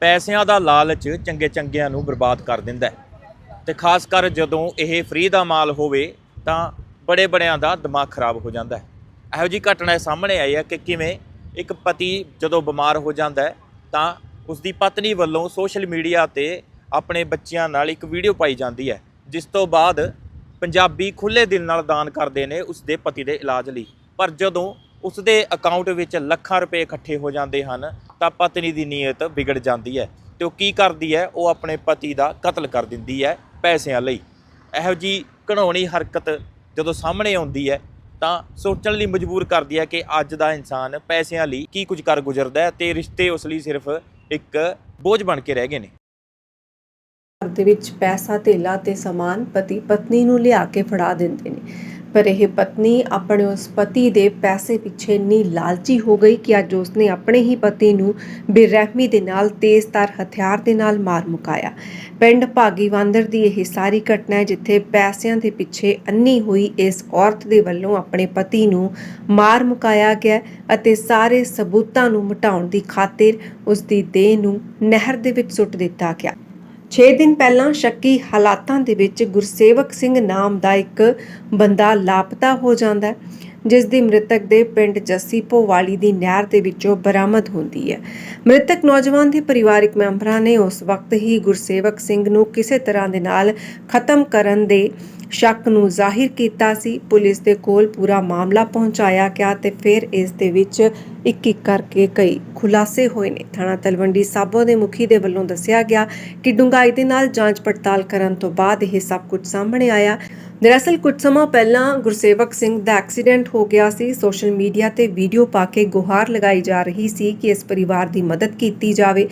ਪੈਸਿਆਂ ਦਾ ਲਾਲਚ ਚੰਗੇ ਚੰਗਿਆਂ ਨੂੰ ਬਰਬਾਦ ਕਰ ਦਿੰਦਾ ਹੈ। ਤੇ ਖਾਸ ਕਰ ਜਦੋਂ ਇਹ ਫ੍ਰੀ ਦਾ ਮਾਲ ਹੋਵੇ, ਤਾਂ ਬੜੇ ਬੜਿਆਂ ਦਾ ਦਿਮਾਗ ਖਰਾਬ ਹੋ ਜਾਂਦਾ ਹੈ। ਇਹੋ ਜੀ ਘਟਨਾ ਸਾਹਮਣੇ ਆਈ ਹੈ ਕਿ ਕਿਵੇਂ ਇੱਕ ਪਤੀ ਜਦੋਂ ਬਿਮਾਰ ਹੋ ਜਾਂਦਾ ਹੈ, ਤਾਂ ਉਸ ਦੀ ਪਤਨੀ ਵੱਲੋਂ ਸੋਸ਼ਲ ਮੀਡੀਆ ਤੇ ਆਪਣੇ ਬੱਚਿਆਂ ਨਾਲ ਇੱਕ ਵੀਡੀਓ ਪਾਈ ਜਾਂਦੀ ਹੈ, ਜਿਸ ਤੋਂ ਬਾਅਦ ਪੰਜਾਬੀ ਖੁੱਲੇ ਦਿਲ ਨਾਲ ਦਾਨ ਕਰਦੇ ਨੇ ਉਸ ਦੇ ਪਤੀ ਦੇ ਇਲਾਜ ਲਈ। ਪਰ ਜਦੋਂ ਉਸ ਦੇ ਅਕਾਊਂਟ ਵਿੱਚ ਲੱਖਾਂ ਰੁਪਏ ਇਕੱਠੇ ਹੋ ਜਾਂਦੇ ਹਨ ਤਾਂ ਪਤਨੀ ਦੀ ਨੀਅਤ ਵਿਗੜ ਜਾਂਦੀ ਹੈ ਤੇ ਉਹ ਕੀ ਕਰਦੀ ਹੈ? ਉਹ ਆਪਣੇ ਪਤੀ ਦਾ ਕਤਲ ਕਰ ਦਿੰਦੀ ਹੈ ਪੈਸਿਆਂ ਲਈ। ਇਹੋ ਜੀ ਘਣਾਉਣੀ ਹਰਕਤ ਜਦੋਂ ਸਾਹਮਣੇ ਆਉਂਦੀ ਹੈ, ਤਾਂ ਸੋਚਣ ਲਈ ਮਜਬੂਰ ਕਰਦੀ ਹੈ ਕਿ ਅੱਜ ਦਾ ਇਨਸਾਨ ਪੈਸਿਆਂ ਲਈ ਕੀ ਕੁਝ ਕਰ ਗੁਜ਼ਰਦਾ ਹੈ ਤੇ ਰਿਸ਼ਤੇ ਉਸ ਲਈ ਸਿਰਫ ਇੱਕ ਬੋਝ ਬਣ ਕੇ ਰਹਿ ਗਏ ਨੇ। ਘਰ ਦੇ ਵਿੱਚ ਪੈਸਾ, ਧੇਲਾ ਤੇ ਸਮਾਨ ਪਤੀ ਪਤਨੀ ਨੂੰ ਲਿਆ ਕੇ ਫੜਾ ਦਿੰਦੇ ਨੇ। ਪਰ ਇਹ ਪਤਨੀ ਆਪਣੇ ਉਸ ਪਤੀ ਦੇ ਪੈਸੇ ਪਿੱਛੇ ਇੰਨੀ ਲਾਲਚੀ ਹੋ ਗਈ ਕਿ ਅੱਜ ਉਸਨੇ ਆਪਣੇ ਹੀ ਪਤੀ ਨੂੰ ਬੇਰਹਿਮੀ ਦੇ ਨਾਲ ਤੇਜ਼ਧਾਰ ਹਥਿਆਰ ਦੇ ਨਾਲ ਮਾਰ ਮੁਕਾਇਆ। ਪਿੰਡ ਭਾਗੀਵਾਂਦਰ ਦੀ ਇਹ ਸਾਰੀ ਘਟਨਾ ਹੈ, ਜਿੱਥੇ ਪੈਸਿਆਂ ਦੇ ਪਿੱਛੇ ਅੰਨੀ ਹੋਈ ਇਸ ਔਰਤ ਦੇ ਵੱਲੋਂ ਆਪਣੇ ਪਤੀ ਨੂੰ ਮਾਰ ਮੁਕਾਇਆ ਗਿਆ ਅਤੇ ਸਾਰੇ ਸਬੂਤਾਂ ਨੂੰ ਮਿਟਾਉਣ ਦੀ ਖਾਤਰ ਉਸ ਦੀ ਦੇਹ ਨੂੰ ਨਹਿਰ ਦੇ ਵਿੱਚ ਸੁੱਟ ਦਿੱਤਾ ਗਿਆ। 6 ਦਿਨ ਪਹਿਲਾਂ ਸ਼ੱਕੀ ਹਾਲਾਤਾਂ ਦੇ ਵਿੱਚ ਗੁਰਸੇਵਕ ਸਿੰਘ ਨਾਮ ਦਾ ਇੱਕ ਬੰਦਾ ਲਾਪਤਾ ਹੋ ਜਾਂਦਾ ਹੈ, ਜਿਸ ਦੀ ਮ੍ਰਿਤਕ ਦੇ ਪਿੰਡ ਜੱਸੀ ਭੋਵਾਲੀ ਦੀ ਨਹਿਰ ਦੇ ਵਿੱਚੋਂ ਬਰਾਮਦ ਹੁੰਦੀ ਹੈ। ਮ੍ਰਿਤਕ ਨੌਜਵਾਨ ਦੇ ਪਰਿਵਾਰਕ ਮੈਂਬਰਾਂ ਨੇ ਉਸ ਵਕਤ ਹੀ ਗੁਰਸੇਵਕ ਸਿੰਘ ਨੂੰ ਕਿਸੇ ਤਰ੍ਹਾਂ ਦੇ ਨਾਲ ਖਤਮ ਕਰਨ ਦੇ ਸ਼ੱਕ ਨੂੰ ਜ਼ਾਹਿਰ ਕੀਤਾ ਸੀ। ਪੁਲਿਸ ਦੇ ਕੋਲ ਪੂਰਾ ਮਾਮਲਾ ਪਹੁੰਚਾਇਆ ਗਿਆ ਤੇ ਫਿਰ ਇਸ ਦੇ ਵਿੱਚ ਇੱਕ ਇੱਕ ਕਰਕੇ ਕਈ ਖੁਲਾਸੇ ਹੋਏ ਨੇ। ਥਾਣਾ ਤਲਵੰਡੀ ਸਾਬੋ ਦੇ ਮੁਖੀ ਦੇ ਵੱਲੋਂ ਦੱਸਿਆ ਗਿਆ ਕਿ ਡੂੰਘਾਈ ਦੇ ਨਾਲ ਜਾਂਚ ਪੜਤਾਲ ਕਰਨ ਤੋਂ ਬਾਅਦ ਇਹ ਸਭ ਕੁਝ ਸਾਹਮਣੇ ਆਇਆ। ਦਰਅਸਲ ਕੁਝ ਸਮਾਂ ਪਹਿਲਾਂ ਗੁਰਸੇਵਕ ਸਿੰਘ ਦਾ ਐਕਸੀਡੈਂਟ ਹੋ ਗਿਆ ਸੀ। ਸੋਸ਼ਲ ਮੀਡੀਆ ਤੇ ਵੀਡੀਓ ਪਾ ਕੇ ਗੁਹਾਰ ਲਗਾਈ ਜਾ ਰਹੀ ਸੀ ਕਿ ਇਸ ਪਰਿਵਾਰ ਦੀ ਮਦਦ ਕੀਤੀ ਜਾਵੇ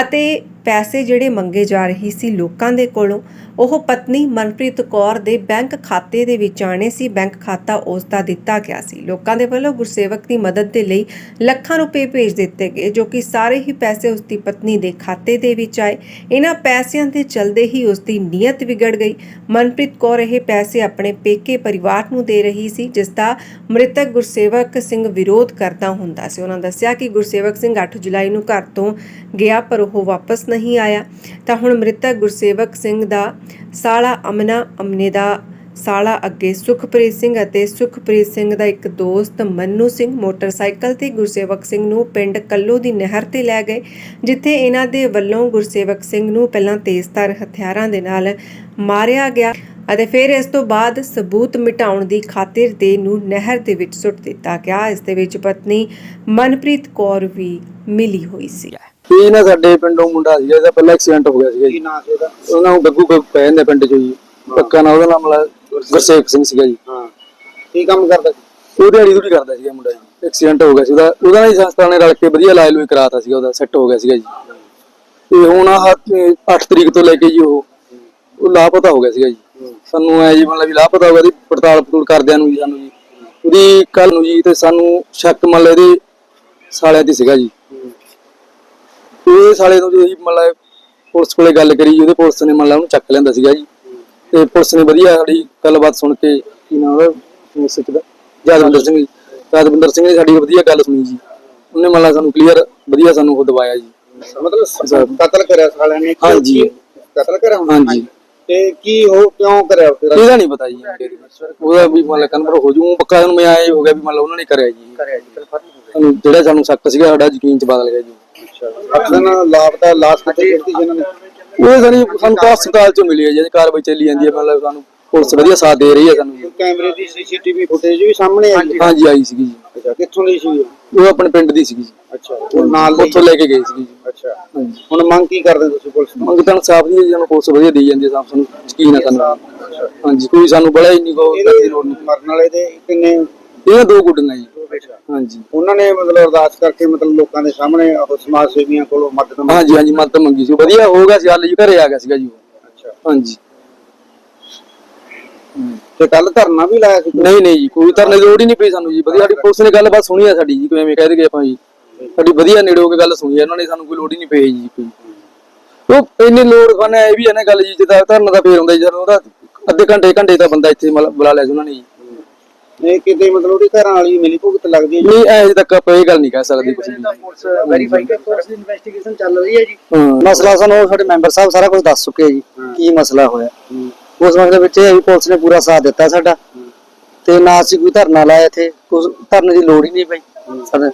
ਅਤੇ ਪੈਸੇ ਜਿਹੜੇ ਮੰਗੇ ਜਾ ਰਹੀ ਸੀ ਲੋਕਾਂ ਦੇ ਕੋਲੋਂ, ਉਹ ਪਤਨੀ ਮਨਪ੍ਰੀਤ ਕੌਰ ਦੇ ਬੈਂਕ ਖਾਤੇ ਦੇ ਵਿੱਚ ਆਣੇ ਸੀ। ਬੈਂਕ ਖਾਤਾ ਉਸ ਦਾ ਦਿੱਤਾ ਗਿਆ ਸੀ। ਲੋਕਾਂ ਦੇ ਵੱਲੋਂ ਗੁਰਸੇਵਕ ਦੀ ਮਦਦ ਦੇ ਲਈ ਲੱਖਾਂ ਰੁਪਏ ਭੇਜ ਦਿੱਤੇ ਗਏ, ਜੋ ਕਿ ਸਾਰੇ ਹੀ ਪੈਸੇ ਉਸ ਦੀ ਪਤਨੀ ਦੇ ਖਾਤੇ ਦੇ ਵਿੱਚ ਆਏ। ਇਹਨਾਂ ਪੈਸਿਆਂ ਦੇ ਚਲਦੇ ਹੀ ਉਸ ਦੀ ਨੀਅਤ ਵਿਗੜ ਗਈ। ਮਨਪ੍ਰੀਤ ਕੌਰ ਇਹ ਪੈਸੇ ਆਪਣੇ ਪੇਕੇ ਪਰਿਵਾਰ ਨੂੰ ਦੇ ਰਹੀ ਸੀ, ਜਿਸ ਦਾ ਮ੍ਰਿਤਕ ਗੁਰਸੇਵਕ ਸਿੰਘ ਵਿਰੋਧ ਕਰਦਾ ਹੁੰਦਾ ਸੀ। ਉਹਨਾਂ ਦੱਸਿਆ ਕਿ ਗੁਰਸੇਵਕ ਸਿੰਘ 8 ਜੁਲਾਈ ਨੂੰ ਘਰ ਤੋਂ ਗਿਆ, ਪਰ ਉਹ ਵਾਪਸ ਨਹੀਂ ਆਇਆ, ਤਾਂ ਹੁਣ ਮ੍ਰਿਤਕ ਗੁਰਸੇਵਕ ਸਿੰਘ ਦਾ ਸਾਲਾ ਅਮਨਾ ਅਮਨੇ ਦਾ ਸਾਲਾ ਅੱਗੇ ਸੁਖਪ੍ਰੀਤ ਸਿੰਘ ਅਤੇ ਸੁਖਪ੍ਰੀਤ ਸਿੰਘ ਦਾ ਇੱਕ ਦੋਸਤ ਮੰਨੂ ਸਿੰਘ ਮੋਟਰਸਾਈਕਲ ਤੇ ਗੁਰਸੇਵਕ ਸਿੰਘ ਨੂੰ ਪਿੰਡ ਕੱਲੋ ਦੀ ਨਹਿਰ ਤੇ ਲੈ ਗਏ, ਜਿੱਥੇ ਇਹਨਾਂ ਦੇ ਵੱਲੋਂ ਗੁਰਸੇਵਕ ਸਿੰਘ ਨੂੰ ਪਹਿਲਾਂ ਤੇਜ਼ਧਾਰ ਹਥਿਆਰਾਂ ਦੇ ਨਾਲ ਮਾਰਿਆ ਗਿਆ ਅਤੇ ਫਿਰ ਇਸ ਤੋਂ ਬਾਅਦ ਸਬੂਤ ਮਿਟਾਉਣ ਦੀ ਖਾਤਰ ਦੇ ਨੂੰ ਨਹਿਰ ਦੇ ਵਿੱਚ ਸੁੱਟ ਦਿੱਤਾ ਗਿਆ। ਇਸ ਦੇ ਵਿੱਚ ਪਤਨੀ ਮਨਪ੍ਰੀਤ ਕੌਰ ਵੀ ਮਿਲੀ ਹੋਈ ਸੀ। ਇਹ ਨਾ ਸਾਡੇ ਪਿੰਡੋਂ ਮੁੰਡਾ ਸੀਗਾ ਇਹਦਾ ਪਹਿਲਾਂ ਐਕਸੀਡੈਂਟ ਹੋ ਗਿਆ ਸੀਗਾ ਜੀ। ਨਾਂ ਸੀ ਉਹਦਾ? ਉਹਨਾਂ ਨੂੰ ਗੱਗੂ ਗੱਗ ਪੈ ਜਾਂਦੇ ਪਿੰਡ ਚੋਂ ਜੀ। ਪੱਕਾ ਨਾ ਉਹਦਾ ਨਾਮ ਲਾ ਗੁਰਸੇਵਕ ਸਿੰਘ ਸੀਗਾ ਜੀ। ਹਾਂ। ਕੀ ਕੰਮ ਕਰਦਾ ਸੀ? ਉਹ ਦਿਹਾੜੀ ਦੂੜੀ ਕਰਦਾ ਸੀਗਾ ਮੁੰਡਾ ਜੀ। ਐਕਸੀਡੈਂਟ ਹੋ ਗਿਆ ਸੀ। ਉਹਦਾ ਉਹਦਾ ਹੀ ਸੰਸਥਾ ਨੇ ਰਲ ਕੇ ਵਧੀਆ ਇਲਾਜ ਲੂਈ ਕਰਾਤਾ ਸੀਗਾ ਉਹਦਾ ਸੈੱਟ ਹੋ ਗਿਆ ਸੀਗਾ ਜੀ। ਤੇ ਹੁਣ ਆਹ 8 ਤਰੀਕ ਤੋਂ ਲੈ ਕੇ ਜੀ ਉਹ ਉਹ ਲਾਪਤਾ ਹੋ ਗਿਆ ਸੀਗਾ ਜੀ। ਸਾਨੂੰ ਐ ਜੀ ਮਤਲਬ ਵੀ ਲਾਪਤਾ ਹੋ ਗਿਆ ਦੀ ਪੜਤਾਲ ਪੜੂਲ ਕਰਦਿਆਂ ਨੂੰ ਜੀ ਸਾਨੂੰ ਜੀ। ਉਹਦੀ ਕੱਲ ਨੂੰ ਜੀ ਤੇ ਸਾਨੂੰ ਸ਼ੱਕ ਮੰਨ ਲਓ ਇਹਦੇ ਸਾਲਿਆਂ ਤੇ ਸੀਗਾ ਜੀ। ਇਹ ਸਾਲੇ ਨੂੰ ਜੀ ਮਤਲਬ ਪੁਲਿਸ ਕੋਲੇ ਗੱਲ ਕਰੀ ਉਹਦੇ ਪੁਲਿਸ ਨੇ ਮਤਲਬ ਉਹਨੂੰ ਚੱਕ ਲੈਂਦਾ ਸੀਗਾ ਜੀ। ਤੇ ਪੁਲਿਸ ਨੇ ਵਧੀਆ ਸਾਡੀ ਗੱਲਬਾਤ ਸੁਣ ਕੇ ਕੀ ਨਾਮ ਸਿੱਖ ਦਾ ਯਾਦਵਿੰਦਰ ਸਿੰਘ ਜੀ। ਸਿੰਘ ਨੇ ਸਾਡੀ ਵਧੀਆ ਗੱਲ ਸੁਣੀ ਜੀ। ਉਹਨੇ ਮਤਲਬ ਸਾਨੂੰ ਕਲੀਅਰ ਵਧੀਆ ਸਾਨੂੰ ਉਹ ਦਵਾਇਆ ਜੀ। ਮਤਲਬ ਕਤਲ ਕਰਿਆ ਸਾਲਿਆਂ ਨੇ ਹਾਂਜੀ। ਕਤਲ ਕਰਿਆ ਨੇ? ਹਾਂਜੀ। ਤੇ ਕੀ ਹੋ ਕਿਉਂ ਕਰਿਆ ਫਿਰ? ਇਹਦਾ ਨਹੀਂ ਪਤਾ ਜੀ। ਉਹਦਾ ਵੀ ਮਤਲਬ ਕਨਫਰ ਹੋ ਜੂ। ਪੱਕਾ ਉਹਨੂੰ ਮੈਂ ਆਏ ਹੋ ਗਿਆ ਵੀ ਮਤਲਬ ਉਹਨਾਂ ਨੇ ਕਰਿਆ ਜੀ। ਕਰਿਆ ਜੀ ਕਨਫਰਮ ਹੋ ਗਿਆ? ਜਿਹੜਾ ਸਾਨੂੰ ਸ਼ੱਕ ਸੀਗਾ ਸਾਡਾ ਯਕੀਨ ਚ ਬਦਲ ਗਿਆ ਜੀ। ਅੱਛਾ ਲਾਪਤਾ ਲਾਸ਼ ਕਿੱਥੇ ਗਿਰਦੀ ਜਿਹਨਾਂ ਨੇ। ਉਹ ਸਾਡੀ ਸਾਨੂੰ ਹਸਪਤਾਲ ਚੋਂ ਮਿਲੀ ਹੈ ਜੀ ਕਾਰਵਾਈ ਚੱਲੀ ਜਾਂਦੀ ਹੈ ਮਤਲਬ ਸਾਨੂੰ ਪੁਲਿਸ ਵਧੀਆ ਸਾਥ ਦੇ ਰਹੀ ਹੈ ਸਾਨੂੰ ਕੈਮਰੇ ਦੀ ਸੀਸੀਟੀਵੀ ਫੁਟੇਜ ਵੀ ਸਾਹਮਣੇ ਆਈ ਹਾਂਜੀ ਆਈ ਸੀਗੀ ਜੀ। ਅੱਛਾ ਕਿੱਥੋਂ ਦੀ ਸੀ ਉਹ? ਆਪਣੇ ਪਿੰਡ ਦੀ ਸੀਗੀ ਜੀ। ਅੱਛਾ ਉਹ ਨਾਲ ਉੱਥੋਂ ਲੈ ਕੇ ਗਏ ਸੀਗੀ ਜੀ। ਅੱਛਾ ਹੁਣ ਮੰਗ ਕੀ ਕਰਦੇ ਤੁਸੀਂ ਪੁਲਿਸ ਨੂੰ? ਮੰਗ ਤਾਂ ਸਾਫ਼ ਦੀ ਸਾਨੂੰ ਪੁਲਿਸ ਵਧੀਆ ਦੇਈ ਜਾਂਦੀ ਹੈ ਸਾਫ਼ ਸਾਨੂੰ ਯਕੀਨ ਹੈ ਸਾਨੂੰ। ਹਾਂਜੀ ਕੋਈ ਸਾਨੂੰ ਬੜਾ ਹੀ ਨਹੀਂ ਕੋ ਇਹਦੇ ਮਰਨ ਵਾਲੇ ਦੇ ਕਿੰਨੇ ਇਹ ਦੋ ਗੁੱਡੀਆਂ ਜੀ। ਹਾਂਜੀ। ਉਹਨਾਂ ਨੇ ਮਤਲਬ ਅਰਦਾਸ ਕਰਕੇ ਮਤਲਬ ਲੋਕਾਂ ਦੇ ਸਾਹਮਣੇ ਉਹ ਸਮਾਜ ਸੇਵੀਆਂ ਕੋਲੋਂ ਮਦਦ ਮੰਗੀ? ਹਾਂਜੀ ਹਾਂਜੀ ਮਦਦ ਮੰਗੀ ਸੀ। ਵਧੀਆ ਹੋ ਗਿਆ ਸੀ ਹੱਲ ਜੀ ਘਰੇ ਆ ਗਿਆ ਸੀਗਾ ਜੀ ਉਹ। ਅੱਛਾ। ਹਾਂਜੀ। ਤੇ ਕੱਲ ਧਰਨਾ ਵੀ ਲਾਇਆ ਸੀ ਨਹੀਂ ਨਹੀਂ ਜੀ ਕੋਈ ਤਰਨੇ ਦੀ ਲੋੜ ਹੀ ਨਹੀਂ ਪਈ ਸਾਨੂੰ ਜੀ। ਵਧੀਆ ਸਾਡੀ ਪੁਲਿਸ ਨੇ ਗੱਲਬਾਤ ਸੁਣੀ ਆ ਸਾਡੀ ਜੀ ਕੋਈ ਐਵੇਂ ਕਹਿ ਦੇ ਆਪਾਂ ਜੀ। ਸਾਡੀ ਵਧੀਆ ਨੇੜੇ ਹੋ ਕੇ ਗੱਲ ਸੁਣੀ ਆ ਇਹਨਾਂ ਨੇ ਸਾਨੂੰ ਕੋਈ ਲੋੜ ਹੀ ਨਹੀਂ ਪਈ ਜੀ ਕੋਈ। ਉਹ ਇੰਨੀ ਲੋੜ ਖਾਨਾ ਇਹ ਵੀ ਨਾ ਗੱਲ ਜੀ ਜਿੱਦਾਂ ਧਰਨਾ ਦਾ ਫੇਰ ਹੁੰਦਾ ਜੀ ਜਦੋਂ ਉਹਦਾ ਅੱਧੇ ਘੰਟੇ ਘੰਟੇ ਦਾ ਬੰਦਾ ਇੱਥੇ ਮਤਲਬ ਬੁਲਾ ਲਿਆ ਸੀ ਉਹਨਾਂ ਨੇ ਜੀ। ਇਹ ਕਿਤੇ ਮਤਲਬ ਉਹਦੇ ਘਰਾਂ ਵਾਲੀ ਮਿਲੀ ਭੁਗਤ ਲੱਗਦੀ ਹੈ ਜੀ। ਨਹੀਂ ਅਜੇ ਤੱਕ ਆਪਾਂ ਇਹ ਗੱਲ ਨਹੀਂ ਕਹਿ ਸਕਦੇ ਕੁਝ ਵੀ। ਪੁਲਿਸ ਵੈਰੀਫਾਈ ਕਰ ਪੁਲਿਸ ਦੀ ਇਨਵੈਸਟੀਗੇਸ਼ਨ ਚੱਲ ਰਹੀ ਹੈ ਜੀ। ਮਸਲਾ ਸਾਨੂੰ ਸਾਡੇ ਮੈਂਬਰ ਸਾਹਿਬ ਸਾਰਾ ਕੁਝ ਦੱਸ ਚੁੱਕੇ ਜੀ ਕੀ ਮਸਲਾ ਹੋਇਆ। ਉਸ ਵਕਤ ਦੇ ਵਿੱਚ ਇਹ ਪੁਲਿਸ ਨੇ ਪੂਰਾ ਸਾਥ ਦਿੱਤਾ ਸਾਡਾ। ਤੇ ਨਾ ਅਸੀਂ ਕੋਈ ਧਰਨਾ ਲਾਇਆ ਇੱਥੇ। ਕੁਝ ਧਰਨੇ ਦੀ ਲੋੜ ਹੀ ਨਹੀਂ ਪਈ। ਸਾਡੇ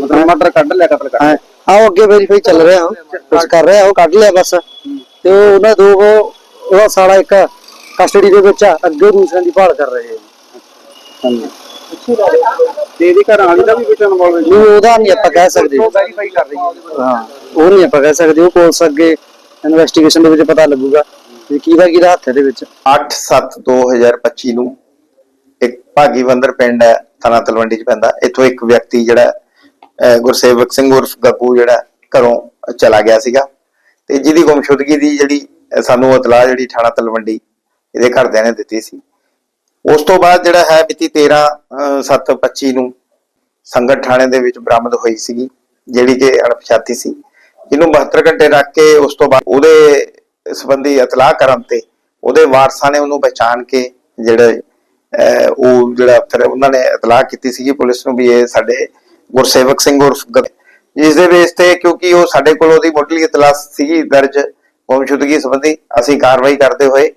ਮਤਲਬ ਮਰਡਰ ਕੱਢ ਲਿਆ ਕਤਲ ਕਰ ਆਓ ਅੱਗੇ ਵੈਰੀਫਾਈ ਚੱਲ ਰਿਹਾ ਉਹ। ਕੁਝ ਕਰ ਰਿਹਾ ਉਹ ਕੱਢ ਲਿਆ ਬਸ। ਤੇ ਉਹ ਉਹਨਾਂ ਦੋ ਉਹ- ਉਹਦਾ ਸਾਲਾ ਇੱਕ ਕਸਟਡੀ ਦੇ ਵਿੱਚ ਆ। ਅੱਗੇ ਦੂਸਰਿਆਂ ਦੀ ਭਾਲ ਕਰ ਰਹੇ ਆ। ਜੀ ਤੇ ਇਹਦੇ ਘਰਾਂ ਵਾਲੀ ਦਾ ਵੀ ਵਿੱਚ ਇਨਵੋਲਵ ਨਹੀਂ ਉਹਦਾ ਨਹੀਂ ਆਪਾਂ ਕਹਿ ਸਕਦੇ। ਵੈਰੀਫਾਈ ਕਰ ਰਹੀ ਹੈ ਹਾਂ ਉਹ ਨਹੀਂ ਆਪਾਂ ਕਹਿ ਸਕਦੇ। ਉਹ ਪੁਲਿਸ ਅੱਗੇ ਇਨਵੈਸਟੀਗੇਸ਼ਨ ਦੇ ਵਿੱਚ ਪਤਾ ਲੱਗੂਗਾ ਕਿ ਕਿਹਦਾ ਕਿਹਦਾ ਹੱਥ ਹੈ ਦੇ ਵਿੱਚ 8/7/2025 ਨੂੰ ਇੱਕ ਭਾਗੀਵੰਦਰ ਪਿੰਡ ਹੈ ਥਾਣਾ ਤਲਵੰਡੀ ਚ ਪੈਂਦਾ। ਇੱਥੋਂ ਇੱਕ ਵਿਅਕਤੀ ਜਿਹੜਾ ਅਹ, ਗੁਰਸੇਵਕ ਸਿੰਘ ਉਰਫ ਗੱਗੂ ਜਿਹੜਾ ਘਰੋਂ ਚਲਾ ਗਿਆ ਸੀਗਾ। ਤੇ ਜਿਹਦੀ ਗੁੰਮਸ਼ੁਦਗੀ ਦੀ ਜਿਹੜੀ ਸਾਨੂੰ ਇਤਲਾਹ ਜਿਹੜੀ ਥਾਣਾ ਤਲਵੰਡੀ ਇਹਦੇ ਘਰਦਿਆਂ ਨੇ ਦਿੱਤੀ ਸੀ। ਉਸ ਤੋਂ ਬਾਅਦ ਜਿਹੜਾ ਹੈ ਮਿਤੀ 13/7/25 ਨੂੰ ਸੰਗਤ ਥਾਣੇ ਦੇ ਵਿੱਚ ਬਰਾਮਦ ਹੋਈ ਸੀਗੀ, ਜਿਹੜੀ ਕਿ ਅਣਪਛਾਤੀ ਸੀ। ਜਿਹਨੂੰ 72 ਘੰਟੇ ਰੱਖ ਕੇ ਉਸ ਤੋਂ ਬਾਅਦ ਉਹਦੇ ਸੰਬੰਧੀ ਇਤਲਾਹ ਕਰਨ ਤੇ ਉਹਦੇ ਵਾਰਸਾਂ ਨੇ ਉਹਨੂੰ ਪਛਾਣ ਕੇ ਜਿਹੜੇ ਉਹ ਜਿਹੜਾ ਫਿਰ ਉਹਨਾਂ ਨੇ ਇਤਲਾਹ ਕੀਤੀ ਸੀਗੀ ਪੁਲਿਸ ਨੂੰ ਵੀ ਇਹ ਸਾਡੇ ਗੁਰਸੇਵਕ ਸਿੰਘ ਉਰਫ ਜਿਸ ਦੇ ਬੇਸ ਤੇ ਕਿਉਂਕਿ ਉਹ ਸਾਡੇ ਕੋਲ ਉਹਦੀ ਮੁੱਢਲੀ ਇਤਲਾਹ ਸੀਗੀ ਦਰਜ ਗੁੰਮਸ਼ੁਦਗੀ ਸੰਬੰਧੀ ਅਸੀਂ ਕਾਰਵਾਈ ਕਰਦੇ ਹੋਏ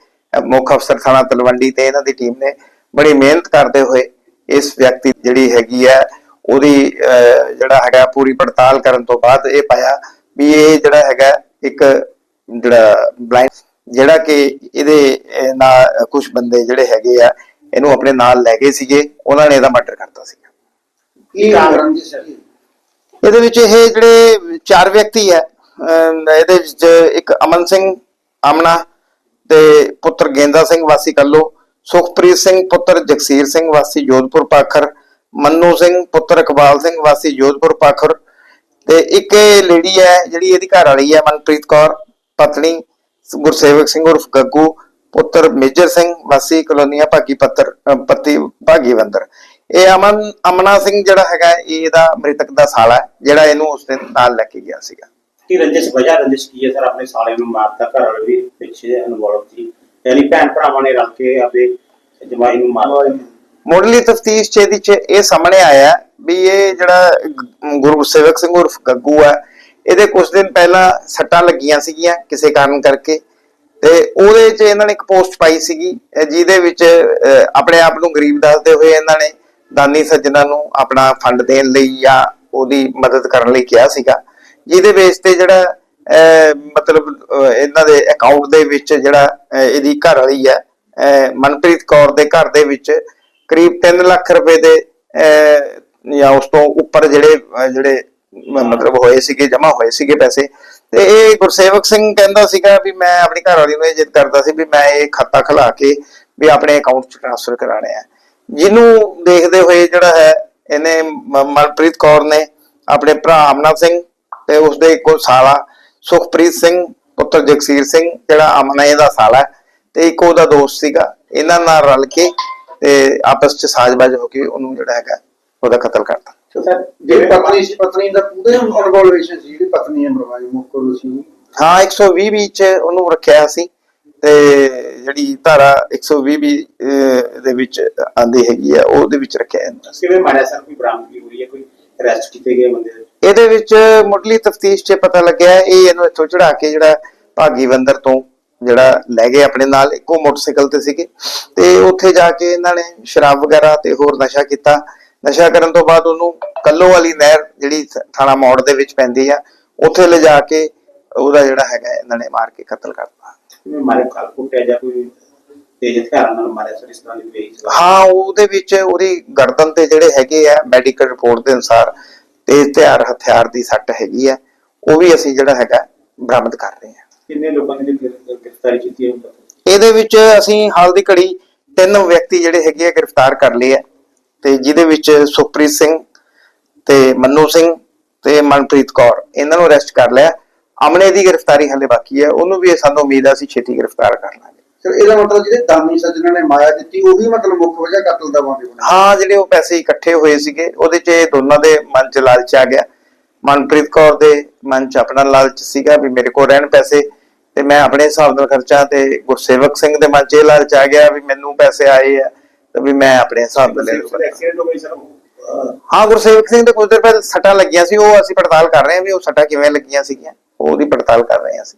ਮੁੱਖ ਅਫਸਰ ਥਾਣਾ ਤਲਵੰਡੀ ਤੇ ਇਹਨਾਂ ਦੀ ਟੀਮ ਨੇ ਬੜੀ ਮਿਹਨਤ ਕਰਦੇ ਹੋਏ ਇਸ ਵਿਅਕਤੀ ਜਿਹੜੀ ਹੈਗੀ ਹੈ ਉਹਦੀ ਜਿਹੜਾ ਹੈਗਾ ਪੂਰੀ ਪੜਤਾਲ ਕਰਨ ਤੋਂ ਬਾਅਦ ਇਹ ਪਾਇਆ ਵੀ ਇਹ ਜਿਹੜਾ ਹੈਗਾ ਇੱਕ ਜਿਹੜਾ ਬਲਾਈਂਡ ਜਿਹੜਾ ਕਿ ਇਹਦੇ ਨਾਲ ਕੁਝ ਬੰਦੇ ਜਿਹੜੇ ਹੈਗੇ ਆ ਇਹਨੂੰ ਆਪਣੇ ਨਾਲ ਲੈ ਗਏ ਸੀਗੇ ਉਹਨਾਂ ਨੇ ਇਹਦਾ ਮਰਡਰ ਕਰਤਾ ਸੀਗਾ। ਕੀ ਕਾਰਨ ਜੀ ਸਰ? ਇਹਦੇ ਵਿੱਚ ਇਹ ਜਿਹੜੇ ਚਾਰ ਵਿਅਕਤੀ ਹੈ ਇਹਦੇ ਵਿੱਚ ਇੱਕ ਅਮਨ ਸਿੰਘ ਆਮਨਾ ਤੇ ਪੁੱਤਰ ਗੇਂਦਾ ਸਿੰਘ ਵਾਸੀ ਕੱਲੋ ਸੁਖਪ੍ਰੀਤ ਸਿੰਘ ਪੁੱਤਰ ਜਗਸੀਰ ਸਿੰਘ ਵਾਸੀ ਜੋਧਪੁਰ ਪਾਖਰ, ਮੰਨੂ ਸਿੰਘ ਪੁੱਤਰ ਇਕਬਾਲ ਸਿੰਘ ਵਾਸੀ ਜੋਧਪੁਰ ਪਾਖਰ ਤੇ ਇੱਕ ਇਹ ਲੇਡੀ ਹੈ ਜਿਹੜੀ ਇਹਦੀ ਘਰ ਵਾਲੀ ਹੈ ਮਨਪ੍ਰੀਤ ਕੌਰ, ਪਤਨੀ ਗੁਰਸੇਵਕ ਸਿੰਘ ਉਰਫ ਗੱਗੂ, ਪੁੱਤਰ ਮੇਜਰ ਸਿੰਘ ਵਾਸੀ ਕਲੋਨੀਆ ਭਾਗੀ ਪੱਤਰ ਪਤੀ ਭਾਗੀਵੰਦਰ ਇਹ ਅਮਨ, ਅਮਨਾ ਸਿੰਘ ਜਿਹੜਾ ਹੈਗਾ ਇਹਦਾ ਮ੍ਰਿਤਕ ਦਾ ਸਾਲਾ ਹੈ, ਜਿਹੜਾ ਇਹਨੂੰ ਉਸ ਦਿਨ ਨਾਲ ਲੈ ਕੇ ਗਿਆ ਸੀਗਾ। ਕੀ ਰੰਜਿਸ਼, ਵਜ੍ਹਾ ਰੰਜਿਸ਼ ਕੀ ਹੈ ਸਰ? ਆਪਣੇ ਸਾਲੇ ਨੂੰ ਮਾਰਤਾ ਘਰ ਵਾਲੇ ਵੀ ਪਿੱਛੇ ਇਨਵੋਲਵ ਸੀ। ਯਾਨੀ ਭੈਣ ਭਰਾਵਾਂ ਨੇ ਰਲ ਕੇ ਆਪਣੇ ਜਮਾਈ ਨੂੰ ਮਾਰਤਾ ਮੁੱਢਲੀ ਤਫਤੀਸ਼ ਚ ਇਹਦੀ ਚ ਇਹ ਸਾਹਮਣੇ ਆਇਆ ਵੀ ਇਹ ਜਿਹੜਾ ਗੁਰੂ ਸੇਵਕ ਸਿੰਘ ਉਰਫ ਗੱਗੂ ਹੈ ਇਹਦੇ ਕੁਝ ਦਿਨ ਪਹਿਲਾਂ ਸੱਟਾਂ ਲੱਗੀਆਂ ਸੀਗੀਆਂ ਕਿਸੇ ਕਾਰਨ ਕਰਕੇ ਤੇ ਉਹਦੇ ਚ ਇਹਨਾਂ ਨੇ ਇੱਕ ਪੋਸਟ ਪਾਈ ਸੀਗੀ ਜਿਹਦੇ ਵਿੱਚ ਆਪਣੇ ਆਪ ਨੂੰ ਗਰੀਬ ਦੱਸਦੇ ਹੋਏ ਇਹਨਾਂ ਨੇ ਦਾਨੀ ਸੱਜਣਾ ਨੂੰ ਆਪਣਾ ਫੰਡ ਦੇਣ ਲਈ ਜਾਂ ਉਹਦੀ ਮਦਦ ਕਰਨ ਲਈ ਕਿਹਾ ਸੀਗਾ। ਜਿਹਦੇ ਬੇਸ ਤੇ ਜਿਹੜਾ ਅਹ, ਮਤਲਬ ਇਹਨਾਂ ਦੇ ਅਕਾਊਂਟ ਦੇ ਵਿੱਚ ਜਿਹੜਾ ਇਹਦੀ ਘਰ ਵਾਲੀ ਹੈ ਮਨਪ੍ਰੀਤ ਕੌਰ ਦੇ ਘਰ ਦੇ ਵਿੱਚ ਕਰੀਬ 3 ਲੱਖ ਰੁਪਏ ਦੇ ਅਹ, ਜਾਂ ਉਸ ਤੋਂ ਉੱਪਰ ਜਿਹੜੇ ਜਿਹੜੇ ਮਤਲਬ ਹੋਏ ਸੀਗੇ ਜਮਾ ਹੋਏ ਸੀਗੇ ਪੈਸੇ। ਤੇ ਇਹ ਗੁਰਸੇਵਕ ਸਿੰਘ ਕਹਿੰਦਾ ਸੀਗਾ ਵੀ ਮੈਂ ਆਪਣੀ ਘਰ ਵਾਲੀ ਨੂੰ ਇਹ ਜਿੱਦ ਕਰਦਾ ਸੀ ਵੀ ਮੈਂ ਇਹ ਖਾਤਾ ਖੁਲਾ ਕੇ ਵੀ ਆਪਣੇ ਅਕਾਊਂਟ 'ਚ ਟ੍ਰਾਂਸਫਰ ਕਰਾਣੇ ਆ। ਜਿਹਨੂੰ ਦੇਖਦੇ ਹੋਏ ਜਿਹੜਾ ਹੈ ਇਹਨੇ ਮਨਪ੍ਰੀਤ ਕੌਰ ਨੇ ਆਪਣੇ ਭਰਾ ਅਮਨਾ ਸਿੰਘ ਤੇ ਉਸਦੇ ਇੱਕੋ ਸਾਲਾ ਸੁਖਪ੍ਰੀਤ ਸਿੰਘ ਪੁੱਤਰ ਜਗਸੀਰ ਸਿੰਘ ਜਿਹੜਾ ਅਮਨਾ ਇਹਦਾ ਸਾਲਾ ਹੈ ਤੇ ਇੱਕ ਉਹਦਾ ਦੋਸਤ ਸੀਗਾ। ਇਹਨਾਂ ਨਾਲ ਰਲ ਕੇ ਤੇ ਆਪਸ 'ਚ ਸਾਜ਼ਬਾਜ਼ ਹੋ ਕੇ ਉਹਨੂੰ ਜਿਹੜਾ ਹੈਗਾ ਉਹਦਾ ਕਤਲ ਕਰਤਾ। ਸਰ ਜਿਹੜੀ ਪਤਨੀ ਸੀ ਪਤਨੀ ਦਾ ਪੂਰੇ ਇਨਵੋਲਵੇਸ਼ਨ ਸੀ ਜਿਹੜੀ ਪਤਨੀ ਹੈ ਮਰਵਾਈ ਮੁੱਖ ਕਰੂ ਸੀ ਹਾਂ 120 ਵਿੱਚ ਉਹਨੂੰ ਰੱਖਿਆ ਸੀ ਤੇ ਜਿਹੜੀ ਧਾਰਾ 120 ਵੀ ਦੇ ਵਿੱਚ ਆਂਦੀ ਹੈਗੀ ਆ ਉਹਦੇ ਵਿੱਚ ਰੱਖਿਆ ਜਾਂਦਾ ਸੀ। ਕਿਵੇਂ ਮਾਰਿਆ ਸਰ? ਕੋਈ ਬਰਾਮਦਗੀ ਹੋਈ ਹੈ? ਕੋਈ ਅਰੈਸਟ ਕੀਤੇ ਗਏ ਬੰਦੇ ਇਹਦੇ ਵਿੱਚ ਮੁੱਢਲੀ ਤਫਤੀਸ਼ 'ਚ ਪਤਾ ਲੱਗਿਆ ਇਹ ਇਹਨੂੰ ਇੱਥੋਂ ਚੜਾ ਕੇ ਜਿਹੜਾ ਭਾਗੀਵੰਦਰ ਤੋਂ ਜਿਹੜਾ ਲੈ ਗਏ ਆਪਣੇ ਨਾਲ ਇੱਕੋ ਮੋਟਰਸਾਈਕਲ ਤੇ ਸੀਗੇ। ਤੇ ਉੱਥੇ ਜਾ ਕੇ ਇਹਨਾਂ ਨੇ ਸ਼ਰਾਬ ਵਗੈਰਾ ਤੇ ਹੋਰ ਨਸ਼ਾ ਕੀਤਾ। ਨਸ਼ਾ ਕਰਨ ਤੋਂ ਬਾਅਦ ਉਹਨੂੰ ਕੱਲੋ ਵਾਲੀ ਨਹਿਰ ਜਿਹੜੀ ਥਾਣਾ ਮੋੜ ਦੇ ਵਿੱਚ ਪੈਂਦੀ ਆ ਉੱਥੇ ਲਿਜਾ ਕੇ ਉਹਦਾ ਜਿਹੜਾ ਹੈਗਾ ਇਹਨਾਂ ਨੇ ਮਾਰ ਕੇ ਕਤਲ ਕਰਤਾ ਕਿਵੇਂ ਮਾਰੇ ਕਾਲ ਕੁੱਟਿਆ ਜਾਂ ਕੋਈ ਤੇਜ਼ ਹਥਿਆਰਾਂ ਨਾਲ ਮਾਰਿਆ ਸਰ ਇਸ ਤਰ੍ਹਾਂ ਦੀ ਕੋਈ ਹਾਂ ਉਹਦੇ ਵਿੱਚ ਉਹਦੀ ਗਰਦਨ ਤੇ ਜਿਹੜੇ ਹੈਗੇ ਆ ਮੈਡੀਕਲ ਰਿਪੋਰਟ ਦੇ ਅਨੁਸਾਰ ਤੇਜ਼ ਧਾਰ ਹਥਿਆਰ ਦੀ ਸੱਟ ਹੈਗੀ ਆ ਉਹ ਵੀ ਅਸੀਂ ਜਿਹੜਾ ਹੈਗਾ ਬਰਾਮਦ ਕਰ ਰਹੇ ਹਾਂ। ਕਿੰਨੇ ਲੋਕਾਂ ਨੇ ਗ੍ਰਿ- ਗ੍ਰਿਫਤਾਰੀ ਕੀਤੀ ਹੈ ਇਹਦੇ ਵਿੱਚ ਅਸੀਂ ਹਾਲ ਦੀ ਘੜੀ ਤਿੰਨ ਵਿਅਕਤੀ ਜਿਹੜੇ ਹੈਗੇ ਆ ਗ੍ਰਿਫਤਾਰ ਕਰ ਲਏ ਆ ਤੇ ਜਿਹਦੇ ਵਿੱਚ ਸੁਖਪ੍ਰੀਤ ਸਿੰਘ ਤੇ ਮੰਨੂ ਸਿੰਘ ਤੇ ਮਨਪ੍ਰੀਤ ਕੌਰ ਇਹਨਾਂ ਨੂੰ ਅਰੈਸਟ ਕਰ ਲਿਆ। ਅਮਨੇ ਦੀ ਗ੍ਰਿਫਤਾਰੀ ਹਲੇ ਬਾਕੀ ਹੈ ਉਹਨੂੰ ਵੀ ਸਾਨੂੰ ਉਮੀਦ ਆ ਅਸੀਂ ਛੇਤੀ ਗ੍ਰਿਫਤਾਰ ਕਰ ਲਾਂਗੇ। ਸਰ ਇਹਦਾ ਮਤਲਬ ਜਿਹੜੇ ਦਾਨੀ ਸੱਜਣਾ ਨੇ ਮਾਇਆ ਦਿੱਤੀ ਉਹ ਵੀ ਮਤਲਬ ਮੁੱਖ ਵਜ੍ਹਾ ਕਤਲ ਦਾ ਵਾਂਦੇ ਬਣਾ ਹਾਂ ਜਿਹੜੇ ਉਹ ਪੈਸੇ ਇਕੱਠੇ ਹੋਏ ਸੀਗੇ ਉਹਦੇ 'ਚ ਇਹ ਦੋਨਾਂ ਦੇ ਮਨ 'ਚ ਲਾਲਚ ਆ ਗਿਆ। ਮਨਪ੍ਰੀਤ ਕੌਰ ਦੇ ਮਨ 'ਚ ਆਪਣਾ ਲਾਲਚ ਸੀਗਾ ਵੀ ਮੇਰੇ ਕੋਲ ਰਹਿਣ ਪੈਸੇ ਤੇ ਮੈਂ ਆਪਣੇ ਹਿਸਾਬ ਨਾਲ ਖਰਚਾ ਤੇ ਗੁਰਸੇਵਕ ਸਿੰਘ ਦੇ ਮਨ 'ਚ ਇਹ ਲਾਲਚ ਆ ਗਿਆ ਵੀ ਮੈਨੂੰ ਪੈਸੇ ਆਏ ਆ ਤੇ ਵੀ ਮੈਂ ਆਪਣੇ ਹਿਸਾਬ ਨਾਲ ਲੈ ਲੂੰਗਾ ਐਕਸੀਡੈਂਟ ਹੋ ਗਈ ਸਰ ਅਹ, ਹਾਂ ਗੁਰਸੇਵਕ ਸਿੰਘ ਦੇ ਕੁਝ ਦੇਰ ਪਹਿਲਾਂ ਸੱਟਾਂ ਲੱਗੀਆਂ ਸੀ ਉਹ ਅਸੀਂ ਪੜਤਾਲ ਕਰ ਰਹੇ ਹਾਂ ਵੀ ਉਹ ਸੱਟਾਂ ਕਿਵੇਂ ਲੱਗੀਆਂ ਸੀਗੀਆਂ। ਉਹਦੀ ਪੜਤਾਲ ਕਰ ਰਹੇ ਹਾਂ ਅਸੀਂ।